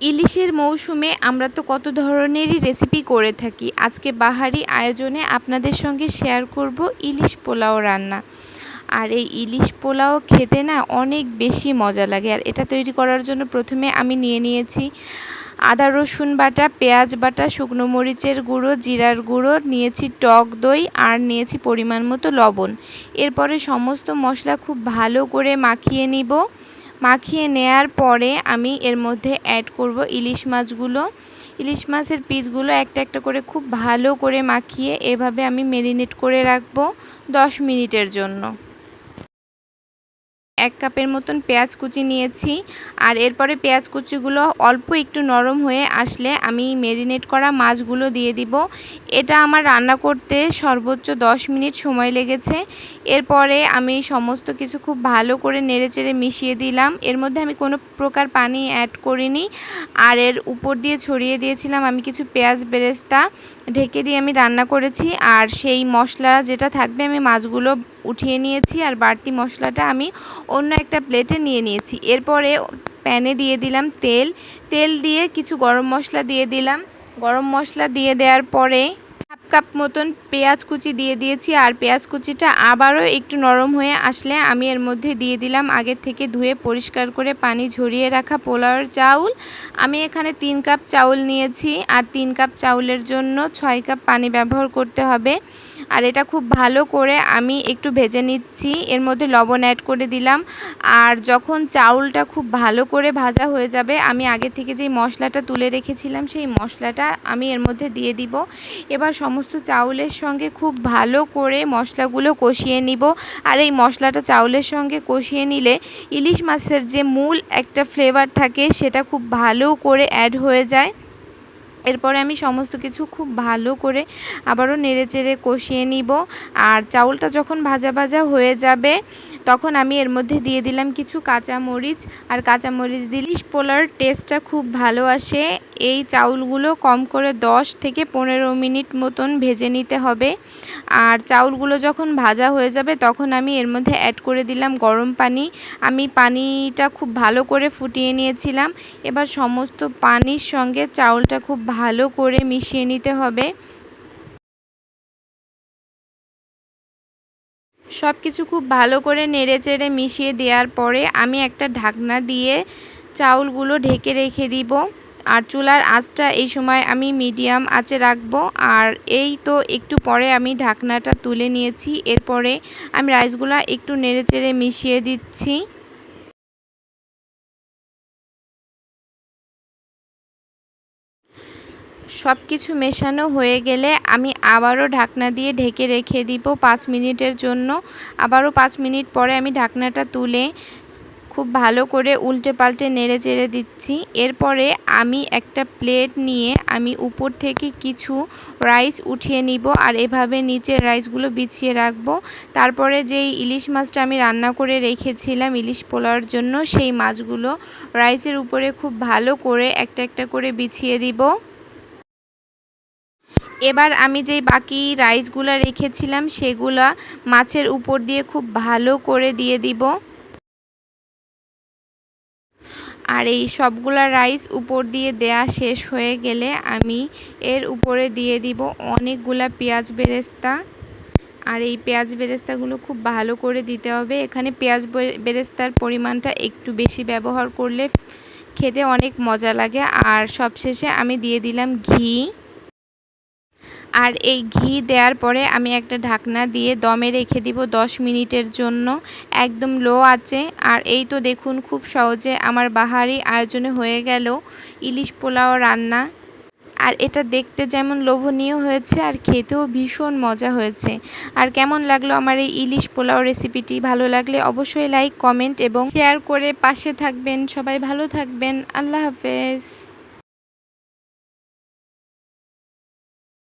ইলিশের মৌসুমে আমরা তো কত ধরনেরই রেসিপি করে থাকি। আজকে বাহারি আয়োজনে আপনাদের সঙ্গে শেয়ার করব ইলিশ পোলাও রান্না। আর এই ইলিশ পোলাও খেতে না অনেক বেশি মজা লাগে। আর এটা তৈরি করার জন্য প্রথমে আমি নিয়ে নিয়েছি আদা, রসুন বাটা, পেঁয়াজ বাটা, শুকনো মরিচের গুঁড়ো, জিরার গুঁড়ো, নিয়েছি টক দই আর নিয়েছি পরিমাণ মতো লবণ। এরপরে সমস্ত মশলা খুব ভালো করে মাখিয়ে নিব। মাখিয়ে নেয়ার পরে আমি এর মধ্যে অ্যাড করব ইলিশ মাছগুলো। ইলিশ মাছের পিসগুলো একটা একটা করে খুব ভালো করে মাখিয়ে এভাবে আমি মেরিনেট করে রাখব দশ মিনিটের জন্য। এক কাপের মতন পেঁয়াজ কুচি নিয়েছি। আর এরপরে পেঁয়াজ কুচিগুলো অল্প একটু নরম হয়ে আসলে আমি মেরিনেট করা মাছগুলো দিয়ে দিব। এটা আমার রান্না করতে সর্বোচ্চ 10 মিনিট সময় লেগেছে। এরপরে আমি সমস্ত কিছু খুব ভালো করে নেড়েচেড়ে মিশিয়ে দিলাম। এর মধ্যে আমি কোনো প্রকার পানি অ্যাড করিনি। আর এর উপর দিয়ে ছড়িয়ে দিয়েছিলাম আমি কিছু পেঁয়াজ বেরেস্তা। ঢেকে দিয়ে আমি রান্না করেছি। আর সেই মশলা যেটা থাকবে আমি মাছগুলো উঠিয়ে নিয়েছি আর বাড়তি মশলাটা আমি অন্য একটা প্লেটে নিয়ে নিয়েছি। এরপরে প্যানে দিয়ে দিলাম তেল। তেল দিয়ে কিছু গরম মশলা দিয়ে দিলাম। গরম মশলা দিয়ে দেওয়ার পরে হাফ কাপ মতন পেঁয়াজ কুচি দিয়ে দিয়েছি আর পেঁয়াজ কুচিটা আবারও একটু নরম হয়ে আসলে আমি এর মধ্যে দিয়ে দিলাম আগে থেকে ধুয়ে পরিষ্কার করে পানি ঝরিয়ে রাখা পোলাওর চাউল। আমি এখানে তিন কাপ চাউল নিয়েছি আর তিন কাপ চাউলের জন্য ছয় কাপ পানি ব্যবহার করতে হবে। আর এটা খুব ভালো করে আমি একটু ভেজে নিচ্ছি। এর মধ্যে লবণ অ্যাড করে দিলাম। আর যখন চাউলটা খুব ভালো করে ভাজা হয়ে যাবে, আমি আগে থেকে যেই মশলাটা তুলে রেখেছিলাম, সেই মশলাটা আমি এর মধ্যে দিয়ে দিব। এবার সমস্ত চাউলের সঙ্গে খুব ভালো করে মশলাগুলো কষিয়ে নিব। আর এই মশলাটা চাউলের সঙ্গে কষিয়ে নিলে ইলিশ মাছের যে মূল একটা ফ্লেভার থাকে, সেটা খুব ভালো করে অ্যাড হয়ে যায়। এরপরে আমি সমস্ত কিছু খুব ভালো করে আবারও নেড়ে চেড়ে কষিয়ে নিব। আর চাউলটা যখন ভাজা ভাজা হয়ে যাবে তখন আমি এর মধ্যে দিয়ে দিলাম কিছু কাঁচা মরিচ আর কাঁচা মরিচ দিলিশ পোলার টেস্টটা খুব ভালো আসে। এই চাউলগুলো কম করে 10 থেকে পনেরো মিনিট মতন ভেজে নিতে হবে। আর চাউলগুলো যখন ভাজা হয়ে যাবে তখন আমি এর মধ্যে অ্যাড করে দিলাম গরম পানি। আমি পানিটা খুব ভালো করে ফুটিয়ে নিয়েছিলাম। এবার সমস্ত পানির সঙ্গে চাউলটা খুব ভালো করে মিশিয়ে নিতে হবে। সব কিছু খুব ভালো করে নেড়ে চেড়ে মিশিয়ে দেওয়ার পরে আমি একটা ঢাকনা দিয়ে চাউলগুলো ঢেকে রেখে দিব। আর চুলার আঁচটা এই সময় আমি মিডিয়াম আঁচে রাখব। আর এই তো একটু পরে আমি ঢাকনাটা তুলে নিয়েছি। এরপরে আমি রাইসগুলো একটু নেড়ে চেড়ে মিশিয়ে দিচ্ছি। সব কিছু মেশানো হয়ে গেলে আমি আবারও ঢাকনা দিয়ে ঢেকে রেখে দিব পাঁচ মিনিটের জন্য। আবারও পাঁচ মিনিট পরে আমি ঢাকনাটা তুলে খুব ভালো করে উল্টে পাল্টে নেড়ে চেড়ে দিচ্ছি। এরপরে আমি একটা প্লেট নিয়ে আমি উপর থেকে কিছু রাইস উঠিয়ে নিব আর এভাবে নিচের রাইসগুলো বিছিয়ে রাখব। তারপরে যেই ইলিশ মাছটা আমি রান্না করে রেখেছিলাম ইলিশ পোলার জন্য, সেই মাছগুলো রাইসের উপরে খুব ভালো করে একটা একটা করে বিছিয়ে দিব। এবার আমি যেই বাকি রাইসগুলো রেখেছিলাম, সেগুলা মাছের উপর দিয়ে খুব ভালো করে দিয়ে দিব। আর এই সবগুলা রাইস উপর দিয়ে দেয়া শেষ হয়ে গেলে আমি এর উপরে দিয়ে দিব অনেকগুলা পেঁয়াজ বেরেস্তা। আর এই পেঁয়াজ বেরেস্তাগুলো খুব ভালো করে দিতে হবে। এখানে পেঁয়াজ বেরেস্তার পরিমাণটা একটু বেশি ব্যবহার করলে খেতে অনেক মজা লাগে। আর সবশেষে আমি দিয়ে দিলাম ঘি। আর এই ঘি দেওয়ার পরে আমি একটা ঢাকনা দিয়ে দমে রেখে দিব 10 মিনিটের জন্য। একদম লো আছে। আর এই তো দেখুন, খুব সহজে আমার বাহারি আয়োজনে হয়ে গেল ইলিশ পোলাও রান্না। আর এটা দেখতে যেমন লোভনীয় হয়েছে আর খেতেও ভীষণ মজা হয়েছে। আর কেমন লাগল আমার এই ইলিশ পোলাও রেসিপিটি? ভালো লাগলে অবশ্যই লাইক, কমেন্ট এবং শেয়ার করে পাশে থাকবেন। সবাই ভালো থাকবেন। আল্লাহ হাফেজ।